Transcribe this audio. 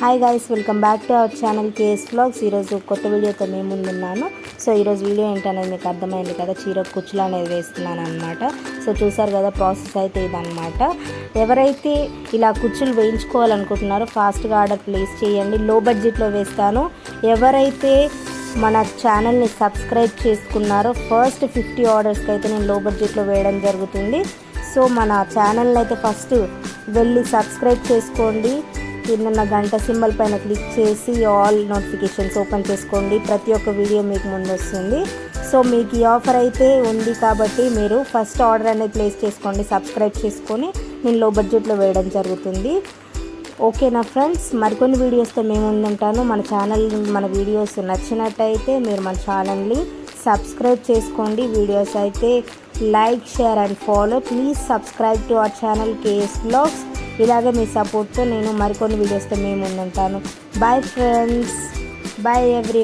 Hi guys welcome back to our channel KS blogs ఈరోజు కొత్త వీడియోతో మేము ముందున్నాను. సో ఈరోజు వీడియో ఏంటనేది మీకు అర్థమైంది కదా చీర కుచ్చులు అనేది వేస్తున్నాను అనమాట సో చూసారు కదా ప్రాసెస్ అయితే ఇదనమాట ఎవరైతే ఇలా కుచ్చులు వేయించుకోవాలనుకుంటున్నారో ఫాస్ట్గా ఆర్డర్ ప్లేస్ చేయండి. లో బడ్జెట్లో వేస్తాను. ఎవరైతే మన ఛానల్ని సబ్స్క్రైబ్ చేసుకున్నారో ఫస్ట్ ఫిఫ్టీ ఆర్డర్స్కి అయితే నేను లో బడ్జెట్లో వేయడం జరుగుతుంది. సో మన ఛానల్ని అయితే ఫస్ట్ వెళ్ళి సబ్స్క్రైబ్ చేసుకోండి. కిందన్న గంట సింబల్ పైన క్లిక్ చేసి ఆల్ నోటిఫికేషన్స్ ఓపెన్ చేసుకోండి. ప్రతి ఒక్క వీడియో మీకు ముందు వస్తుంది సో మీకు ఈ ఆఫర్ అయితే ఉంది కాబట్టి మీరు ఫస్ట్ ఆర్డర్ అనేది ప్లేస్ చేసుకోండి. సబ్స్క్రైబ్ చేసుకొని నేను లో బడ్జెట్లో వేయడం జరుగుతుంది. ఓకేనా ఫ్రెండ్స్ మరికొన్ని వీడియోస్తో మేము ఉంటాను మన ఛానల్ మన వీడియోస్ నచ్చినట్టయితే మీరు మన ఛానల్ని సబ్స్క్రైబ్ చేసుకోండి. వీడియోస్ అయితే like share and follow. Please subscribe to our channel KS blogs. ఇలాగే మీ సపోర్ట్తో నేను మరికొన్ని వీడియోస్తో మేము ముందుంటాను. Bye friends bye every